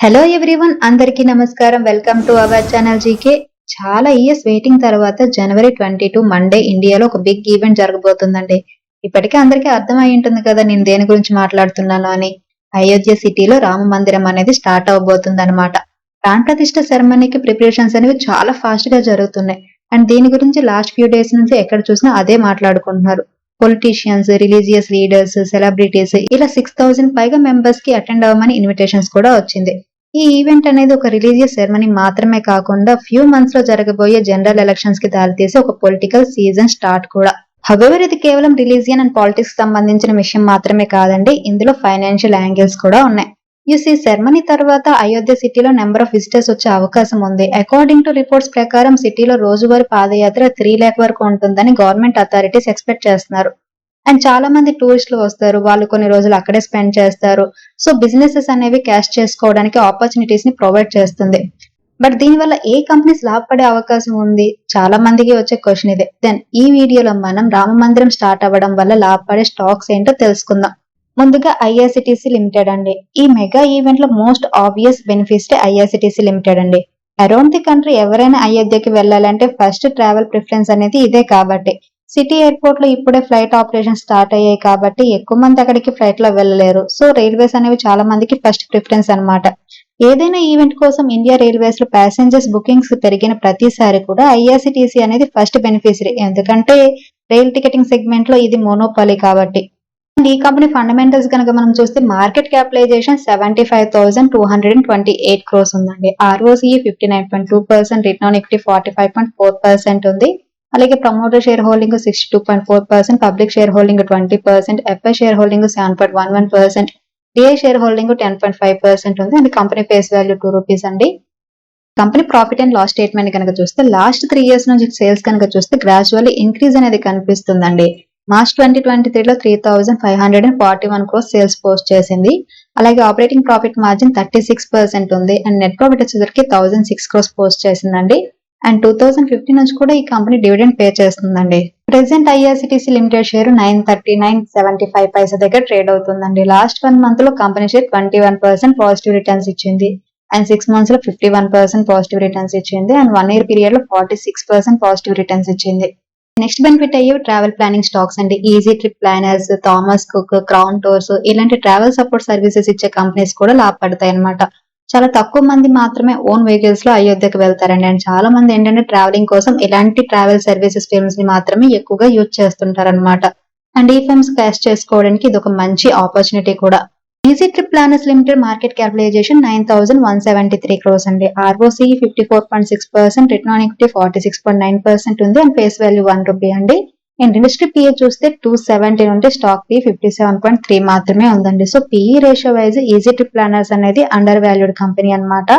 Hello everyone అందరికీ నమస్కారం. Welcome to our channel GK చాలా ఇయర్స్ వెయిటింగ్ తర్వాత జనవరి ట్వంటీ టూ మండే ఇండియాలో ఒక బిగ్ ఈవెంట్ జరగబోతుందండి. ఇప్పటికే అందరికీ అర్థమై ఉంటుంది కదా నేను దేని గురించి మాట్లాడుతున్నాను అని. అయోధ్య సిటీలో రామ మందిరం అనేది స్టార్ట్ అవబోతుంది అనమాట ప్రాణ ప్రతిష్ఠ సెరమనీకి ప్రిపరేషన్స్ అనేవి చాలా ఫాస్ట్గా జరుగుతున్నాయి. అండ్ దీని గురించి లాస్ట్ ఫ్యూ డేస్ నుంచి ఎక్కడ చూసినా అదే మాట్లాడుకుంటున్నారు. పొలిటీషియన్స్ రిలీజియస్ లీడర్స్ సెలబ్రిటీస్ ఇలా సిక్స్ థౌసండ్ పైగా మెంబర్స్కి అటెండ్ అవ్వమని ఇన్విటేషన్స్ కూడా వచ్చింది. ఈ ఈవెంట్ అనేది ఒక రిలీజియస్ సెరమనీ మాత్రమే కాకుండా ఫ్యూ మంత్స్లో జరగబోయే జనరల్ ఎలక్షన్స్కి దారితీసే ఒక పొలిటికల్ సీజన్ స్టార్ట్ కూడా. హవెవర్ ఇది కేవలం రిలీజియన్ అండ్ పాలిటిక్స్ సంబంధించిన విషయం మాత్రమే కాదండి ఇందులో ఫైనాన్షియల్ యాంగిల్స్ కూడా ఉన్నాయి. యూస్ సెర్మనీ తర్వాత అయోధ్య సిటీలో నెంబర్ ఆఫ్ విజిటర్స్ వచ్చే అవకాశం ఉంది. అకార్డింగ్ టు రిపోర్ట్స్ ప్రకారం సిటీలో రోజువారీ పాదయాత్ర త్రీ ల్యాక్ వరకు ఉంటుందని గవర్నమెంట్ అథారిటీస్ ఎక్స్పెక్ట్ చేస్తున్నారు. అండ్ చాలా మంది టూరిస్టులు వస్తారు. వాళ్ళు కొన్ని రోజులు అక్కడే స్పెండ్ చేస్తారు. సో బిజినెసెస్ అనేవి క్యాష్ చేసుకోవడానికి ఆపర్చునిటీస్ని ప్రొవైడ్ చేస్తుంది. బట్ దీనివల్ల ఏ కంపెనీస్ లాభపడే అవకాశం ఉంది? చాలా మందికి వచ్చే క్వశ్చన్ ఇదే. దెన్ ఈ వీడియోలో మనం రామ మందిరం స్టార్ట్ అవ్వడం వల్ల లాభపడే స్టాక్స్ ఏంటో తెలుసుకుందాం. ముందుగా ఐఆర్సిటిసి లిమిటెడ్ అండి. ఈ మెగా ఈవెంట్లో most obvious benefit IRCTC limited అండి. అరౌండ్ ది కంట్రీ ఎవరైనా అయోధ్యకి వెళ్ళాలంటే ఫస్ట్ ట్రావెల్ ప్రిఫరెన్స్ అనేది ఇదే కాబట్టి. సిటీ ఎయిర్పోర్ట్లో ఇప్పుడే ఫ్లైట్ ఆపరేషన్ స్టార్ట్ అయ్యాయి కాబట్టి ఎక్కువ మంది అక్కడికి ఫ్లైట్లో వెళ్ళలేరు. సో రైల్వేస్ అనేవి చాలా మందికి ఫస్ట్ ప్రిఫరెన్స్ అన్నమాట. ఏదైనా ఈవెంట్ కోసం ఇండియా రైల్వేస్లో ప్యాసింజర్స్ బుకింగ్స్ పెరిగిన ప్రతిసారి కూడా ఐఆర్సిటీసీ అనేది ఫస్ట్ బెనిఫిషరీ. ఎందుకంటే రైల్ టికెటింగ్ సెగ్మెంట్లో ఇది మోనోపాలి కాబట్టి. అండ్ ఈ కంపెనీ ఫండమెంటల్స్ కనుక మనం చూస్తే market capitalization seventy five thousand two hundred and twenty eight crores ఉందండి. ROC fifty nine point two percent return on forty five point four percent ఉంది. అలాగే promoter share holding sixty two point four percent public share holding twenty percent FI share holding seven point one one percent DI share holding ten point five percent ఉంది. And company face value two rupees అండి. Company profit and loss statement కనుక చూస్తే last three years నుంచి sales కనుక చూస్తే gradually increase అనేది కనిపిస్తుందండి. March twenty twenty త్రీలో three thousand five hundred and forty one crores sales post చేసింది. అలాగే operating profit margin thirty six percent ఉంది. అండ్ నెట్ ప్రాఫిట్ వచ్చేసరికి థౌసండ్ సిక్స్ క్రోస్ పోస్ట్ చేసిందండి. అండ్ టూ థౌసండ్ ఫిఫ్టీన్ నుంచి కూడా ఈ కంపెనీ డివిడెండ్ పే చేస్తుందండి. Present IRCTC limited share nine thirty nine seventy five paisa దగ్గర ట్రేడ్ అవుతుందండి. లాస్ట్ వన్ మంత్లో company share twenty one percent positive returns ఇచ్చింది. అండ్ సిక్స్ మంత్స్లో fifty one percent positive returns ఇచ్చింది. అండ్ వన్ ఇయర్ పీరియడ్లో forty six percent positive returns ఇచ్చింది. Next benefit అయ్యే travel planning stocks అండి. Easy trip planners Thomas Cook crown tours ఇలాంటి travel support services ఇచ్చే companies కూడా లాభపడతాయి అనమాట చాలా తక్కువ మంది మాత్రమే ఓన్ వెహికల్స్లో అయోధ్యకు వెళ్తారండి. అండ్ చాలా మంది ఏంటంటే ట్రావెలింగ్ కోసం ఇలాంటి ట్రావెల్ సర్వీసెస్ ఫిల్మ్స్ని మాత్రమే ఎక్కువగా యూజ్ చేస్తుంటారు అనమాట అండ్ ఈ ఫిల్మ్స్ క్యాష్ చేసుకోవడానికి ఇది ఒక మంచి ఆపర్చునిటీ కూడా. Easy trip planners limited market capitalization nine thousand one seventy three crores అండి ROC fifty four point six percent return on forty six point nine percent ఉంది. And face value one rupee అండి. And industry PE చూస్తే two seventy ఉంటే stock P fifty seven point three మాత్రమే ఉందండి. So PE ratio wise easy trip planners అనేది under valued company అన్నమాట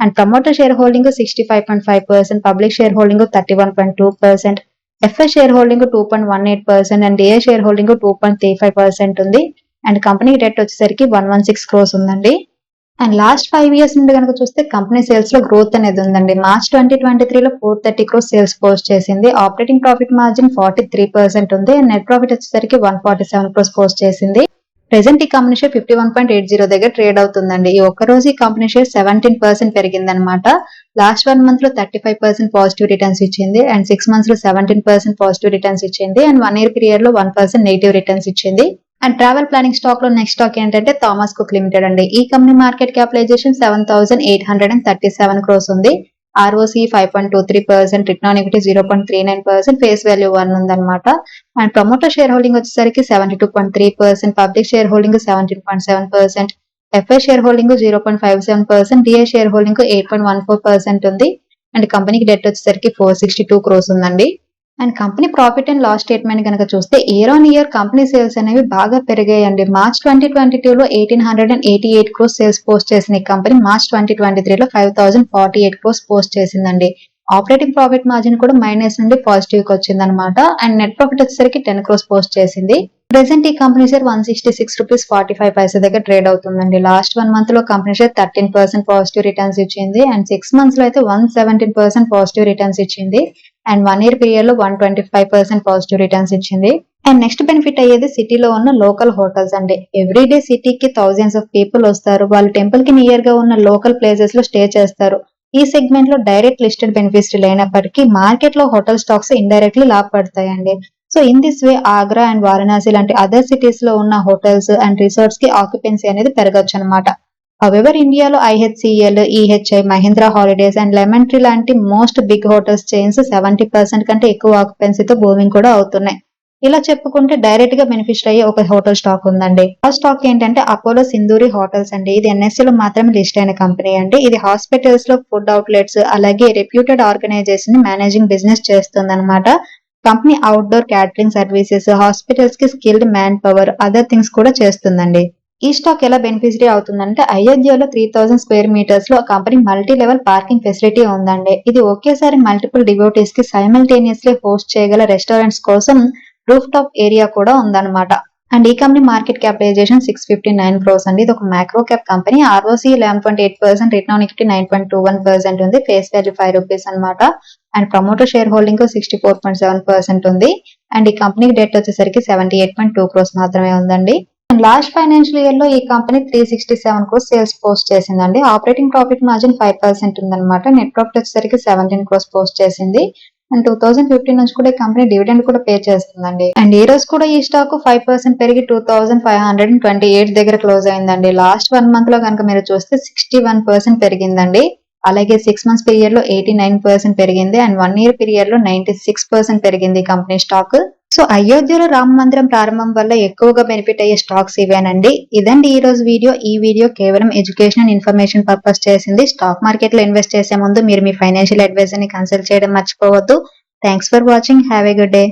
and promoter share holding sixty five point five percent public share holding thirty one point two percent FI share holding two point one eight percent and A share holding two point three five percent ఉంది. And company debt వచ్చేసరికి one one six crores ఉందండి. And last five years నుండి కనుక చూస్తే company సేల్స్లో growth అనేది ఉందండి. March twenty twenty త్రీలో four thirty crores sales post చేసింది. Operating profit margin forty three percent ఉంది. అండ్ నెట్ ప్రాఫిట్ వచ్చేసరికి one forty seven crores post చేసింది. ప్రెసెంట్ ఈ company share fifty one point eight zero దగ్గర trade అవుతుందండి. ఈ ఒక్క రోజు ఈ కంపెనీ షేర్ సెవెంటీన్ పర్సెంట్ పెరిగిందనమాట లాస్ట్ వన్ మంత్లో thirty five percent positive returns ఇచ్చింది. అండ్ సిక్స్ మంత్స్లో సెవెంటీన్ పర్సెంట్ పాజిటివ్ రిటర్న్స్ ఇచ్చింది. అండ్ వన్ ఇయర్ పీరియడ్లో వన్ పర్సెంట్ నెగిటివ్ రిటర్న్స్ ఇచ్చింది. అండ్ ట్రావెల్ ప్లానింగ్ స్టాక్లో నెక్స్ట్ స్టాక్ ఏంటంటే థామస్ కుక్ లిమిటెడ్ అండి. ఈ company market capitalization seven thousand eight hundred and thirty seven crores ఉంది ROC five point two three percent return on zero point three nine percent face value one ఉందన్నమాట. And promoter share holding వచ్చేసరికి seventy two point three percent public share holding seventeen point seven percent FI share holding zero point five seven percent DI share holding eight point one four percent ఉంది. And కంపెనీకి debt వచ్చేసరికి four sixty two crores ఉందండి. And company profit and loss statement కనుక చూస్తే year on year company sales అనేవి బాగా పెరిగాయండి. March twenty twenty two లో eighteen hundred and eighty eight crores sales post చేసిన కంపెనీ. మార్చ్ ట్వంటీ ట్వంటీ త్రీలో five thousand forty eight crores post చేసిందండి. Operating profit margin కూడా మైనస్ నుండి పాజిటివ్కి వచ్చింది అనమాట అండ్ నెట్ ప్రాఫిట్ వచ్చేసరికి టెన్ క్రోస్ పోస్ట్ చేసింది. ప్రెసెంట్ ఈ company share one sixty six rupees forty five paisa దగ్గర ట్రేడ్ అవుతుందండి. లాస్ట్ వన్ మంత్లో company share thirteen percent positive returns ఇచ్చింది. అండ్ సిక్స్ మంత్స్లో అయితే one seventeen percent positive returns ఇచ్చింది. అండ్ వన్ ఇయర్ పీరియడ్లో one twenty five percent positive returns ఇచ్చింది. And next benefit అయ్యేది సిటీలో ఉన్న లోకల్ హోటల్స్ అండి. ఎవ్రీ డే సిటీకి థౌజండ్స్ ఆఫ్ పీపుల్ వస్తారు. వాళ్ళు టెంపుల్కి నియర్గా ఉన్న లోకల్ ప్లేసెస్లో స్టే చేస్తారు. ఈ సెగ్మెంట్లో డైరెక్ట్ లిస్టెడ్ బెనిఫిట్స్ లేనప్పటికీ మార్కెట్లో hotel stocks indirectly లాభపడతాయండి. So in this way Agra and Varanasi లాంటి అదర్ సిటీస్లో ఉన్న హోటల్స్ అండ్ రిసార్ట్స్కి ఆక్యుపెన్సీ అనేది పెరగచ్చు అనమాట హవెవర్ ఇండియాలో IHCL EHI Mahindra holidays and lemon tree లాంటి most big hotels chains seventy percent కంటే ఎక్కువ ఆక్యుపెన్సీతో బూమింగ్ కూడా అవుతున్నాయి. ఇలా చెప్పుకుంటే డైరెక్ట్గా బెనిఫిషియల్ అయ్యే ఒక హోటల్ స్టాక్ ఉందండి. ఆ స్టాక్ ఏంటంటే అపోలో సింధూరి హోటల్స్ అండి. ఇది ఎన్ఎస్సి లో మాత్రమే లిస్ట్ అయిన కంపెనీ అండి. ఇది హాస్పిటల్స్లో ఫుడ్ అవుట్లెట్స్ అలాగే రెప్యూటెడ్ ఆర్గనైజేషన్ మేనేజింగ్ బిజినెస్ చేస్తుంది కంపెనీ అవుట్డోర్ క్యాటరింగ్ సర్వీసెస్ హాస్పిటల్స్కి skilled man power other things కూడా చేస్తుందండి. ఈ స్టాక్ ఎలా బెనిఫిషరీ అవుతుందంటే అయోధ్యలో three thousand square మీటర్స్లో company multi level parking facility ఉందండి. ఇది ఒకేసారి మల్టిపుల్ డివోటీస్కి సైమల్టేనియస్లీ హోస్ట్ చేయగల రెస్టారెంట్స్ కోసం రూఫ్ టాప్ ఏరియా కూడా ఉందన్నమాట. అండ్ ఈ company market capitalization six fifty nine crores అండి ఇది ఒక micro cap company ROC eleven point eight percent return on equity nine point two one percent ఉంది. ఫేస్ వాల్యూ ఫైవ్ రూపీస్ అనమాట and promoter share holding sixty four point seven percent ఉంది. And ఈ కంపెనీకి debt వచ్చేసరికి seventy eight point two crores మాత్రమే ఉందండి. And last financial ఇయర్లో ఈ company three sixty seven crores sales post చేసిందండి. Operating profit margin five percent ఉందన్నమాట. నెట్ ప్రాఫిట్ వచ్చేసరికి సెవెంటీన్ క్రోస్ పోస్ట్ చేసింది. అండ్ టూ థౌసండ్ ఫిఫ్టీన్ నుంచి కూడా ఈ కంపెనీ డివిడెండ్ కూడా పే చేస్తుందండి. అండ్ ఈ రోజు కూడా ఈ స్టాక్ ఫైవ్ పర్సెంట్ పెరిగి two thousand five hundred and twenty eight దగ్గర క్లోజ్ అయిందండి. లాస్ట్ వన్ మంత్లో కనుక మీరు చూస్తే సిక్స్టీ వన్ పర్సెంట్ పెరిగిందండి. అలాగే సిక్స్ మంత్స్ పీరియడ్లో ఎయిటీ నైన్ పర్సెంట్ పెరిగింది. అండ్ వన్ ఇయర్ పీరియడ్లో నైన్టీ సిక్స్ పర్సెంట్ పెరిగింది కంపెనీ స్టాక్ సో అయోధ్యలో రామ మందిరం ప్రారంభం వల్ల ఎక్కువగా బెనిఫిట్ అయ్యే స్టాక్స్ ఇవేనండి. ఇదండి ఈ రోజు వీడియో. ఈ వీడియో కేవలం ఎడ్యుకేషన్ ఇన్ఫర్మేషన్ పర్పస్ చేసింది. స్టాక్ మార్కెట్లో ఇన్వెస్ట్ చేసే ముందు మీరు మీ ఫైనాన్షియల్ అడ్వైజర్ని కన్సల్ట్ చేయడం మర్చిపోవద్దు. Thanks for watching have a good day